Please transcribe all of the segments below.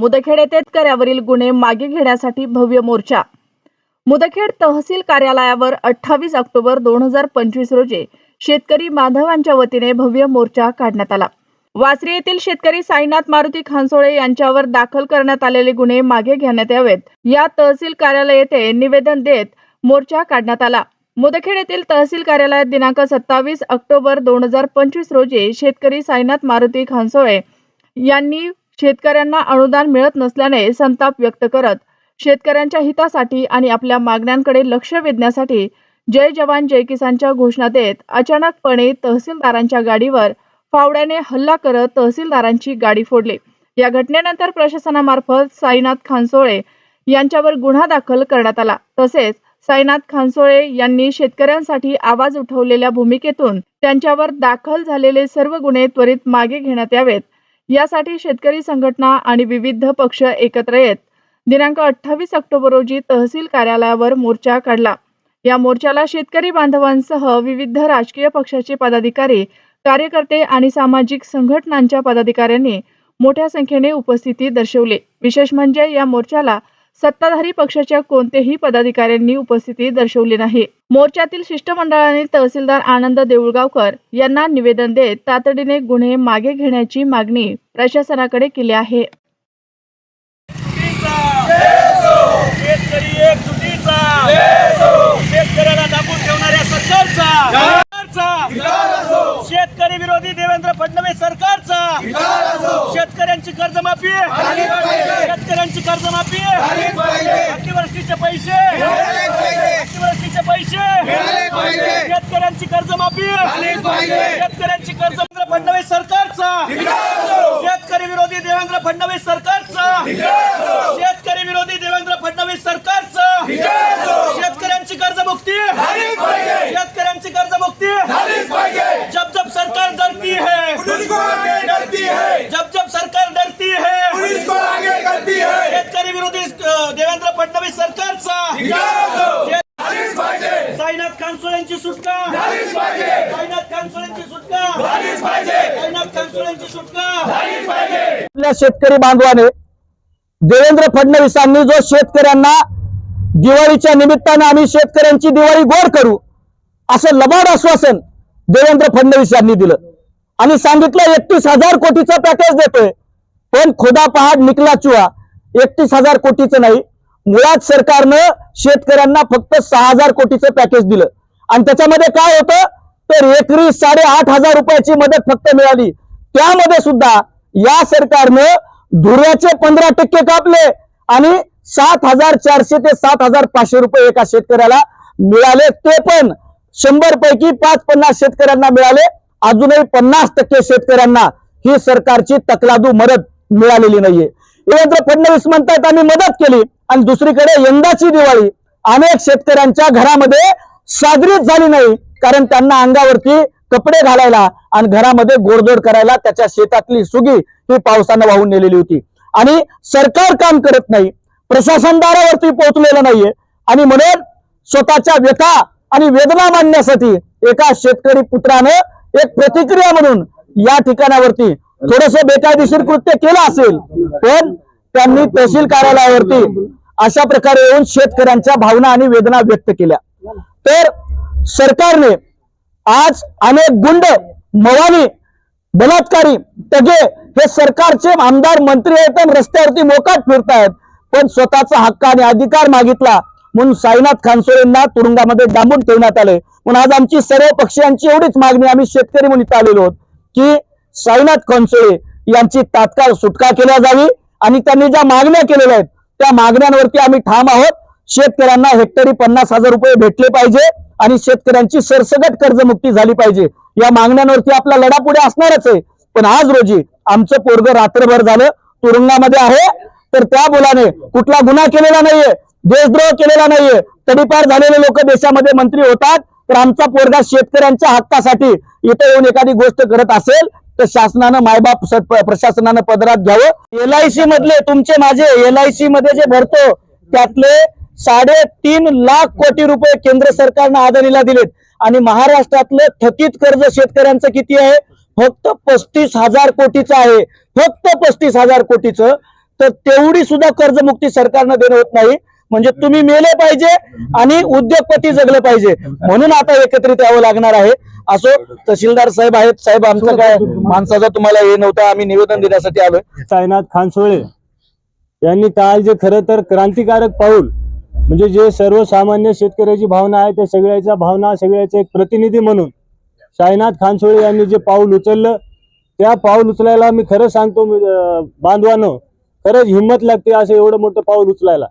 मुदखेड येथे शेतकऱ्यावरील गुन्हे मागे घेण्यासाठी भव्य मोर्चा. मुदखेड तहसील कार्यालयावर अठ्ठावीस ऑक्टोबर दोन हजार पंचवीस रोजी शेतकरी बांधवांच्या वतीने भव्य मोर्चा काढण्यात आला. वासरी येथील शेतकरी साईनाथ मारुती खानसोळे यांच्यावर दाखल करण्यात आलेले गुन्हे मागे घेण्यात यावेत. या तहसील कार्यालय येथे निवेदन देत मोर्चा काढण्यात आला. मुदखेड येथील तहसील कार्यालयात दिनांक सत्तावीस ऑक्टोबर दोन हजार पंचवीस रोजी शेतकरी साईनाथ मारुती खानसोळे यांनी शेतकऱ्यांना अनुदान मिळत नसल्याने संताप व्यक्त करत शेतकऱ्यांच्या हितासाठी आणि आपल्या मागण्यांकडे लक्ष वेधण्यासाठी जय जवान जय किसानच्या घोषणा देत अचानकपणे तहसीलदारांच्या गाडीवर फावड्याने हल्ला करत तहसीलदारांची गाडी फोडली. या घटनेनंतर प्रशासनामार्फत साईनाथ खानसोळे यांच्यावर गुन्हा दाखल करण्यात आला. तसेच साईनाथ खानसोळे यांनी शेतकऱ्यांसाठी आवाज उठवलेल्या भूमिकेतून त्यांच्यावर दाखल झालेले सर्व गुन्हे त्वरित मागे घेण्यात यावेत. यासाठी शेतकरी संघटना आणि विविध पक्ष एकत्र येत दिनांक अठ्ठावीस ऑक्टोबर रोजी तहसील कार्यालयावर मोर्चा काढला. या मोर्चाला शेतकरी बांधवांसह विविध राजकीय पक्षाचे पदाधिकारी कार्यकर्ते आणि सामाजिक संघटनांच्या पदाधिकाऱ्यांनी मोठ्या संख्येने उपस्थिती दर्शवली. विशेष म्हणजे या मोर्चाला सत्ताधारी पक्षाच्या कोणतेही पदाधिकाऱ्यांनी उपस्थिती दर्शवली नाही. मोर्चातील शिष्टमंडळाने तहसीलदार आनंद देऊळगावकर यांना निवेदन देत तातडीने गुन्हे मागे घेण्याची मागणी प्रशासनाकडे केली आहे. शेतकरी विरोधी देवेंद्र फडणवीस सरकारचा! शेतकऱ्यांची कर्जमाफी! शेतकऱ्यांची कर्जमाफी अतिवृष्टीचे पैसे अतिवृष्टीचे पैसे कर्जमाफी शेतकऱ्यांची कर्ज देवेंद्र फडणवीस सरकारचा. शेतकरी विरोधी देवेंद्र फडणवीस सरकारचा शेतकरी विरोधी देवेंद्र फडणवीस सरकारचा शेतकऱ्यांची कर्जमुक्ती शेतकऱ्यांची कर्जमुक्ती जब जब सरकार डरती है डरती है जब जब सरकार डरती है पुलिस को आगे करती है शेतकरी विरोधी अ, देवेंद्र फडणवीस सरकारचा शेत- झालीच पाहिजे साईनाथ खानसोळ्यांची सुटका झालीच पाहिजे साईनाथ खानसोळ्यांची सुटका झालीच पाहिजे साईनाथ खानसोळ्यांची सुटका झालीच पाहिजे. आपल्या शेतकरी बांधवाने देवेंद्र फडणवीसांनी जो शेतकऱ्यांना दिवाळीच्या निमित्तानं आम्ही शेतकऱ्यांची दिवाळी गोड करू असं लबाड आश्वासन देवेंद्र फडणवीस यांनी दिलं. आणि सांगितलं एकतीस हजार कोटीचं पॅकेज देतोय पण खोदा पहाड निकला चुहा एकतीस हजार कोटीचं नाही. मुळात सरकारनं शेतकऱ्यांना फक्त सहा हजार कोटीचं पॅकेज दिलं. आणि त्याच्यामध्ये काय होतं? तर एकरी साडेआठ हजार रुपयाची मदत फक्त मिळाली. त्यामध्ये सुद्धा या सरकारनं धुऱ्याचे पंधरा टक्के कापले आणि सात हजार चारशे ते सात हजार पाचशे रुपये एका शेतकऱ्याला मिळाले. ते पण शंभर पैकी पाच पन्नास शेतकऱ्यांना मिळाले. अजूनही पन्नास टक्के शेतकऱ्यांना ही सरकारची तकलादू मदत मिळालेली नाहीये. देवेंद्र फडणवीस म्हणतात आम्ही मदत केली. आणि दुसरीकडे यंदाची दिवाळी अनेक शेतकऱ्यांच्या घरामध्ये साजरीच झाली नाही कारण त्यांना अंगावरती कपडे घालायला आणि घरामध्ये गोडधोड करायला त्याच्या शेतातली सुगी ही पावसानं वाहून नेलेली होती. आणि सरकार काम करत नाही प्रशासन दारावरती पोहोचलेलं नाहीये. आणि म्हणून स्वतःच्या व्यथा आणि वेदना मांडण्यासाठी एका शेतकरी पुत्रानं एक प्रतिक्रिया म्हणून या ठिकाणावरती थोडस बेकायदेशीर कृत्य केलं असेल पण त्यांनी तहसील कार्यालयावरती अशा प्रकारे येऊन शेतकऱ्यांच्या भावना आणि वेदना व्यक्त केल्या. तर सरकारने आज अनेक गुंड मवानी बलात्कारी तगे हे सरकारचे आमदार मंत्री आहेत रस्त्यावरती मोकाट फिरतायत. पण स्वतःचा हक्क आणि अधिकार मागितला म्हणून साईनाथ खानसोळेंना तुरुंगामध्ये डांबून ठेवण्यात आले. म्हणून आज आमची सर्व पक्षीयांची एवढीच मागणी आम्ही शेतकरी म्हणून इथं आलेलो आहोत की साईनाथ खानसोळे यांची तात्काळ सुटका केल्या जावी आणि त्यांनी ज्या मागण्या केलेल्या आहेत त्या मागण्यांवरती आम्ही ठाम आहोत. शेतकऱ्यांना हेक्टरी पन्नास हजार रुपये भेटले पाहिजे आणि शेतकऱ्यांची सरसगट कर्जमुक्ती झाली पाहिजे. या मागण्यांवरती आपला लढा पुढे असणारच आहे. पण आज रोजी आमचं पोरग रात्रभर झालं तुरुंगामध्ये आहे. तर त्या मुलाने कुठला गुन्हा केलेला नाहीये देशद्रोह केलेला नाहीये. तडीपार झालेले लोक देशामध्ये मंत्री होतात. तर आमचा पोरगा शेतकऱ्यांच्या हक्कासाठी इथं येऊन एखादी गोष्ट करत असेल तर शासनानं मायबाप प्रशासनानं पदरात घ्यावं. एलआयसी मधले तुमचे माझे एलआयसी मध्ये जे भरतो त्यातले साडेतीन लाख कोटी रुपये केंद्र सरकारनं आदरीला दिलेत. आणि महाराष्ट्रातलं थकीत कर्ज शेतकऱ्यांचं किती आहे? फक्त पस्तीस हजार कोटीचं आहे. फक्त पस्तीस हजार कोटीचं. तर तेवढी सुद्धा कर्जमुक्ती सरकारनं देणं होत नाही. म्हणजे तुम्ही मेले पाहिजे आणि उद्योगपती जगले पाहिजे. म्हणून आता एकत्रित यावं लागणार आहे. असो तहसीलदार साहेब आहेत. साहेब आमचं काय माणसाचा तुम्हाला हे नव्हतं. आम्ही निवेदन देण्यासाठी आलोय. साईनाथ खानसोळे यांनी काल जे खरं तर क्रांतिकारक पाऊल. म्हणजे जे सर्वसामान्य शेतकऱ्याची भावना आहे त्या सगळ्याच्या भावना सगळ्याचे एक प्रतिनिधी म्हणून साईनाथ खानसोळे यांनी जे पाऊल उचललं त्या पाऊल उचलायला मी खरं सांगतो मी, खरंच हिंमत लागते असं एवढं मोठं पाऊल उचलायला.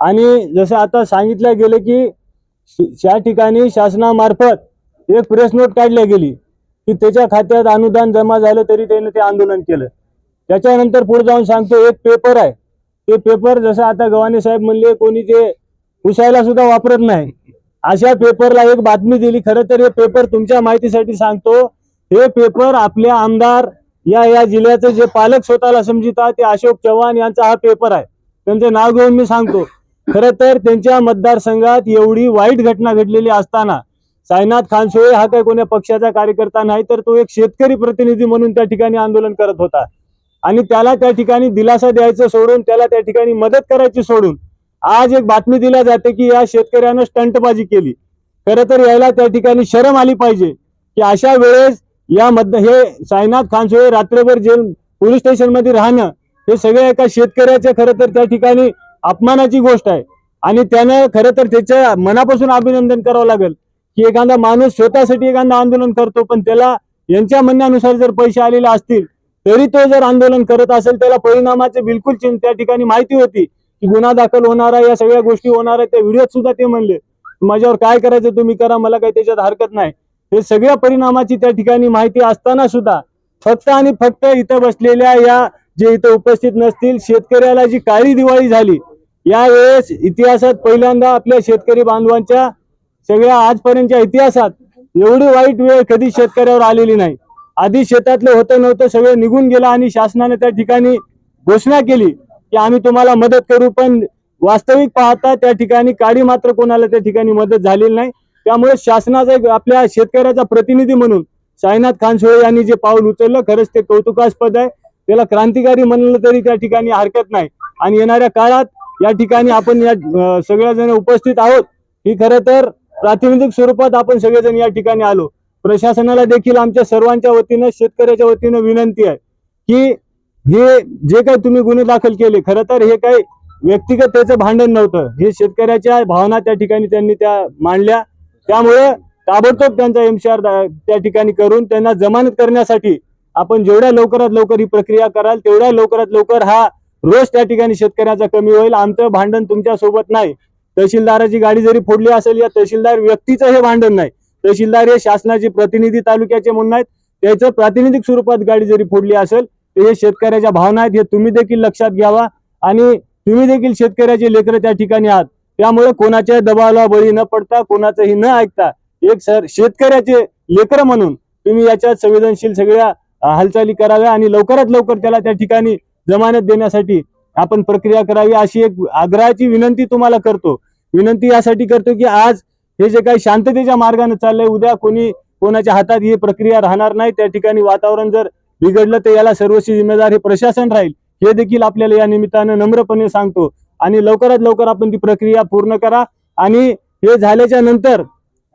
आणि जसं आता सांगितलं गेलं की त्या ठिकाणी शासनामार्फत एक प्रेस नोट काढली गेली की त्याच्या खात्यात अनुदान जमा झालं तरी त्याने ते आंदोलन केलं. त्याच्यानंतर पुढे जाऊन सांगतो एक पेपर आहे. ते पेपर जसं आता गव्हाणे साहेब म्हणले कोणी ते पुसायला सुद्धा वापरत नाही. अशा पेपरला एक बातमी दिली खरं तर हे पेपर तुमच्या माहितीसाठी सांगतो. हे पेपर आपले आमदार या या जिल्ह्याचे जे पालक स्वतःला समजितात ते अशोक चव्हाण यांचा हा पेपर आहे. त्यांचं नाव घेऊन मी सांगतो. खरं तर त्यांच्या मतदारसंघात एवढी वाईट घटना घडलेली असताना साईनाथ खानसोळे हा काही कोण्या पक्षाचा कार्यकर्ता नाही तर तो एक शेतकरी प्रतिनिधी म्हणून त्या ठिकाणी आंदोलन करत होता. आणि त्याला त्या ठिकाणी दिलासा द्यायचं सोडून त्याला त्या ठिकाणी मदत करायची सोडून आज एक बातमी दिल्या जाते की या शेतकऱ्यानं स्टंटबाजी केली. खरं तर यायला त्या ठिकाणी शरम आली पाहिजे की अशा वेळेस या मध हे साईनाथ खानसोळे रात्रभर जेल पोलीस स्टेशनमध्ये राहणं हे सगळ्या एका शेतकऱ्याच्या खरं तर त्या ठिकाणी अपमानाची गोष्ट आहे. आणि त्यानं खरं तर त्याच्या मनापासून अभिनंदन करावं लागेल की एखादा माणूस स्वतःसाठी एखादा आंदोलन करतो पण त्याला यांच्या म्हणण्यानुसार जर पैसे आलेले असतील तरी तो जर आंदोलन करत असेल त्याला परिणामाचे बिलकुल त्या ठिकाणी माहिती होती. गुन्हा दाखल होणार आहे या सगळ्या गोष्टी होणार आहेत त्या व्हिडिओत सुद्धा ते म्हणले. माझ्यावर काय करायचं तुम्ही करा मला काही त्याच्यात हरकत नाही. हे सगळ्या परिणामाची त्या ठिकाणी माहिती असताना सुद्धा फक्त आणि फक्त इथं बसलेल्या या जे इथं उपस्थित नसतील शेतकऱ्याला जी काळी दिवाळी झाली यावेळेस इतिहासात पहिल्यांदा आपल्या शेतकरी बांधवांच्या सगळ्या आजपर्यंतच्या इतिहासात एवढी वाईट वेळ कधी शेतकऱ्यावर आलेली नाही. आधी शेतातलं होतं नव्हतं सगळं निघून गेलं आणि शासनाने त्या ठिकाणी घोषणा केली. की आम्ही तुम्हाला मदत करू पण वास्तविक पाहता त्या ठिकाणी काडी मात्र कोणाला त्या ठिकाणी मदत झालेली नाही. त्यामुळे शासनाचा आपल्या शेतकऱ्याचा प्रतिनिधी म्हणून साईनाथ खानसोळे यांनी जे पाऊल उचललं खरंच ते कौतुकास्पद आहे. त्याला क्रांतिकारी म्हणलं तरी त्या ठिकाणी हरकत नाही. आणि येणाऱ्या काळात या ठिकाणी आपण या सगळ्या जण उपस्थित आहोत. ही खरं तर प्रातिनिधिक स्वरूपात आपण सगळेजण या ठिकाणी आलो. प्रशासनाला देखील आमच्या सर्वांच्या वतीनं शेतकऱ्याच्या वतीनं विनंती आहे की हे जे काही तुम्ही गुन्हे दाखल केले खरं तर हे काही व्यक्तिगत त्याचं भांडण नव्हतं. हे शेतकऱ्याच्या भावना त्या ठिकाणी त्यांनी त्या मांडल्या. त्यामुळे ताबडतोब त्यांचा एमसीआर त्या ठिकाणी करून त्यांना जमानत करण्यासाठी आपण जेवढ्या लवकरात लवकर ही प्रक्रिया कराल तेवढ्या लवकरात लवकर हा रोज त्या ठिकाणी शेतकऱ्याचा कमी होईल. आमचं भांडण तुमच्यासोबत नाही. तहसीलदाराची गाडी जरी फोडली असेल या तहसीलदार व्यक्तीचं हे भांडण नाही. तहसीलदार हे शासनाचे प्रतिनिधी तालुक्याचे म्हणून आहेत त्याचं प्रातिनिधिक स्वरूपात गाडी जरी फोडली असेल हे शेतकऱ्याच्या भावना आहेत हे तुम्ही देखील लक्षात घ्यावा. आणि तुम्ही देखील शेतकऱ्याचे लेकरं त्या ठिकाणी आहात. त्यामुळे कोणाच्या दबावाला बळी न पडता कोणाचंही न ऐकता एक सर शेतकऱ्याचे लेकरं म्हणून तुम्ही याच्यात संवेदनशील सगळ्या हालचाली कराव्या आणि लवकरात लवकर त्याला त्या ठिकाणी जमानत देण्यासाठी आपण प्रक्रिया करावी अशी एक आग्रहाची विनंती तुम्हाला करतो. विनंती यासाठी करतो की आज हे जे काही शांततेच्या मार्गाने चाललंय उद्या कोणी कोणाच्या हातात ही प्रक्रिया राहणार नाही. त्या ठिकाणी वातावरण जर बिघडलं तर याला सर्वस्वी जिम्मेदार हे प्रशासन राहील. हे देखील आपल्याला या निमित्तानं नम्रपणे सांगतो. आणि लवकरात लवकर आपण ती प्रक्रिया पूर्ण करा. आणि हे झाल्याच्यानंतर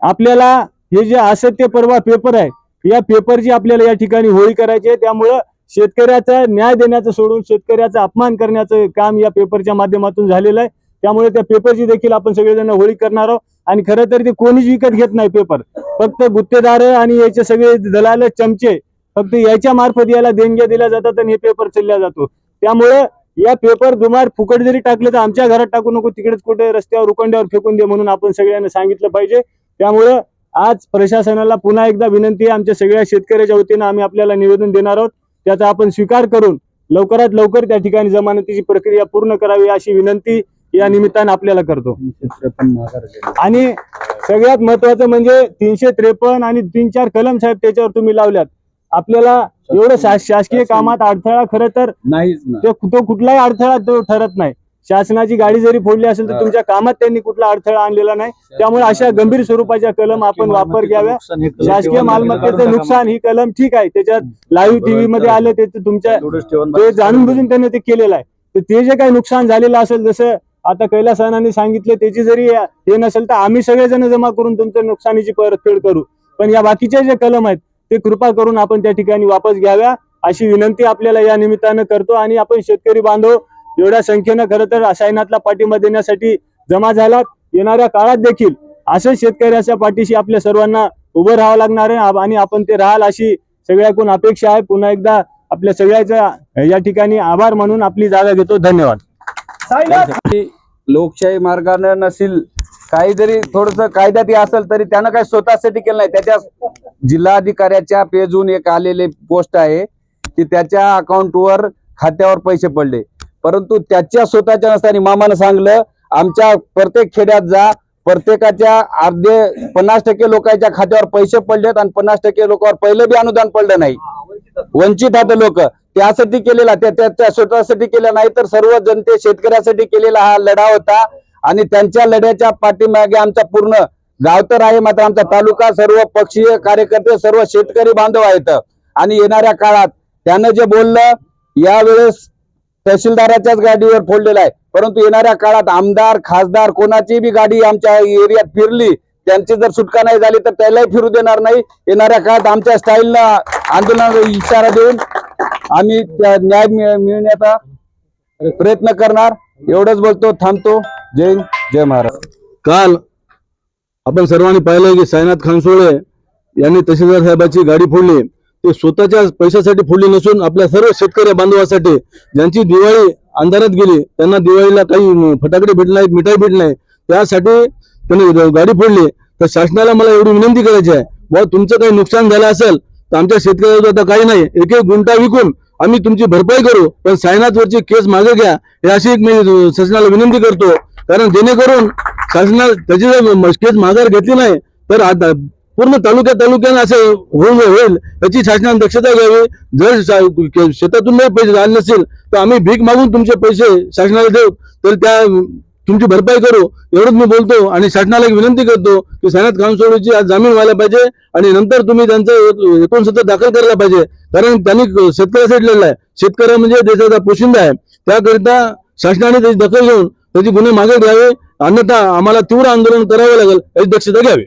आपल्याला हे जे असत्य परवा पेपर आहे या पेपरची आपल्याला या ठिकाणी होळी करायची आहे त्यामुळं शेतकऱ्याचा न्याय देण्याचं सोडून शेतकऱ्याचा अपमान करण्याचं काम या पेपरच्या माध्यमातून झालेलं आहे. त्यामुळे त्या पेपरची देखील आपण सगळेजण होळी करणार आहोत. आणि खरं तर ते कोणीच विकत घेत नाही पेपर फक्त गुत्तेदार आणि याचे सगळे दलाल चमचे फक्त याच्या मार्फत याला देणग्या दिल्या जातात आणि हे पेपर चालल्या जातो. त्यामुळे या पेपर दुमार फुकट जरी टाकले तर आमच्या घरात टाकू नको तिकडेच कुठे रस्त्यावर उकंड्यावर फेकून दे म्हणून आपण सगळ्यांना सांगितलं पाहिजे. त्यामुळं आज प्रशासनाला पुन्हा एकदा विनंती आहे आमच्या सगळ्या शेतकऱ्याच्या वतीनं आम्ही आपल्याला निवेदन देणार आहोत. त्याचा आपण स्वीकार करून लवकरात लवकर त्या ठिकाणी जमानतीची प्रक्रिया पूर्ण करावी अशी विनंती या निमित्तानं आपल्याला करतो. आणि सगळ्यात महत्वाचं म्हणजे तीनशे त्रेपन्न आणि तीन चार कलम साहेब त्याच्यावर तुम्ही लावल्यात. आपल्याला एवढं शासकीय कामात अडथळा खरं तर नाहीच ना. ते कुठलाही अडथळा तो ठरत नाही. शासनाची गाडी जरी फोडली असेल तर तुमच्या कामात त्यांनी कुठला अडथळा आणलेला नाही. त्यामुळे अशा गंभीर स्वरूपाच्या कलम आपण वापर घ्याव्या. शासकीय मालमत्तेचं नुकसान ही कलम ठीक आहे. त्याच्यात लाईव्ह टीव्ही मध्ये आले ते तुमच्या ते जाणून बुजून त्यांनी ते केलेलं आहे. तर ते जे काही नुकसान झालेलं असेल जसं आता कैलास अण्णांनी सांगितले त्याची जरी हे नसेल तर आम्ही सगळेजण जमा करून तुमच्या नुकसानीची परतफेड करू. पण या बाकीचे जे कलम आहेत ते कृपा करून आपण त्या ठिकाणी वापस घ्याव्या अशी विनंती आपल्याला या निमित्तानं करतो आणि आपण शेतकरी बांधव एवढ्या संख्येनं खरं तर असायनातला पाठिंबा देण्यासाठी जमा झालात. येणाऱ्या काळात देखील असं शेतकऱ्याच्या पाठीशी आपल्या सर्वांना उभं राहावं लागणार आहे आणि आपण ते राहाल अशी सगळ्याकडून अपेक्षा आहे. पुन्हा एकदा आपल्या सगळ्याच्या या ठिकाणी आभार म्हणून आपली जागा घेतो. धन्यवाद. लोकशाही मार्गानं नसेल काही जरी थोडस कायद्यात असेल तरी त्यानं काही स्वतःसाठी केलं नाही. त्याच्या जिल्हाधिकाऱ्याच्या पेजून एक आलेले पोस्ट आहे की त्याच्या अकाउंटवर खात्यावर पैसे पडले. परंतु त्याच्या स्वतःच्या नसताना मामानं सांगलं आमच्या प्रत्येक खेड्यात जा प्रत्येकाच्या अर्धे पन्नास टक्के लोकांच्या खात्यावर पैसे पडलेत आणि पन्नास टक्के लोकांवर पहिलं बी अनुदान पडलं नाही. वंचित आता लोक. त्यासाठी केलेला त्या त्याच्या स्वतःसाठी केला नाही तर सर्व जनते शेतकऱ्यासाठी केलेला हा लढा होता. आणि त्यांच्या लढ्याच्या पाठीमागे आमचा पूर्ण गाव तर आहे मात्र आमचा तालुका सर्व पक्षीय कार्यकर्ते सर्व शेतकरी बांधव आहेत. आणि येणाऱ्या काळात त्यानं जे बोललं यावेळेस तहसीलदाराच्याच गाडीवर फोडलेला आहे. परंतु येणाऱ्या काळात आमदार खासदार कोणाची बी गाडी आमच्या एरियात फिरली त्यांची जर सुटका नाही झाली तर त्यालाही फिरू देणार नाही. येणाऱ्या काळात आमच्या स्टाईलला आंदोलनाचा इशारा देऊन आम्ही न्याय मिळ- मिळण्याचा प्रयत्न करणार. एवढंच बोलतो थांबतो. जय जय महाराज. काल आपण सर्वांनी पाहिलं की साईनाथ खानसोळे यांनी तहसीलदार साहेबाची गाडी फोडली. ते स्वतःच्या पैशासाठी फोडली नसून आपल्या सर्व शेतकरी बांधवासाठी. ज्यांची दिवाळी अंधारात गेली त्यांना दिवाळीला काही फटाकडे भेटले नाहीत मिठाई भेटली नाही. त्यासाठी त्यांनी गाडी फोडली. तर शासनाला मला एवढी विनंती करायची आहे बुवा तुमचं काही नुकसान झालं असेल तर आमच्या शेतकऱ्याचं आता काही नाही. एक एक गुंठा विकून आम्ही तुमची भरपाई करू. पण सायनाथवरची केस मागे घ्या हे अशी एक मी शासनाला विनंती करतो. कारण जेणेकरून शासनाला त्याची जर केस माघार घेतली नाही तर आता पूर्ण तालुक्या तालुक्याने असं होऊन होईल याची शासनाने दक्षता घ्यावी. जर शेतातून नाही पैसे झाले नसेल तर आम्ही भीक मागून तुमचे पैसे शासनाला देऊ. तर त्या तुमची भरपाई करू. एवढंच मी बोलतो आणि शासनाला एक विनंती करतो की सायनाथ खानसोडीची आज जामीन व्हायला पाहिजे आणि नंतर तुम्ही त्यांचं एकोणसत्तर दाखल करायला पाहिजे. कारण त्यांनी शेतकऱ्यासाठी लढला आहे शेतकरी म्हणजे देशाचा पोशिंदा आहे. त्याकरिता शासनाने त्याची दखल घेऊन त्याची गुन्हे मागे घ्यावे. अन्यथा आम्हाला तीव्र आंदोलन करावे लागेल. याची दक्षता घ्यावी.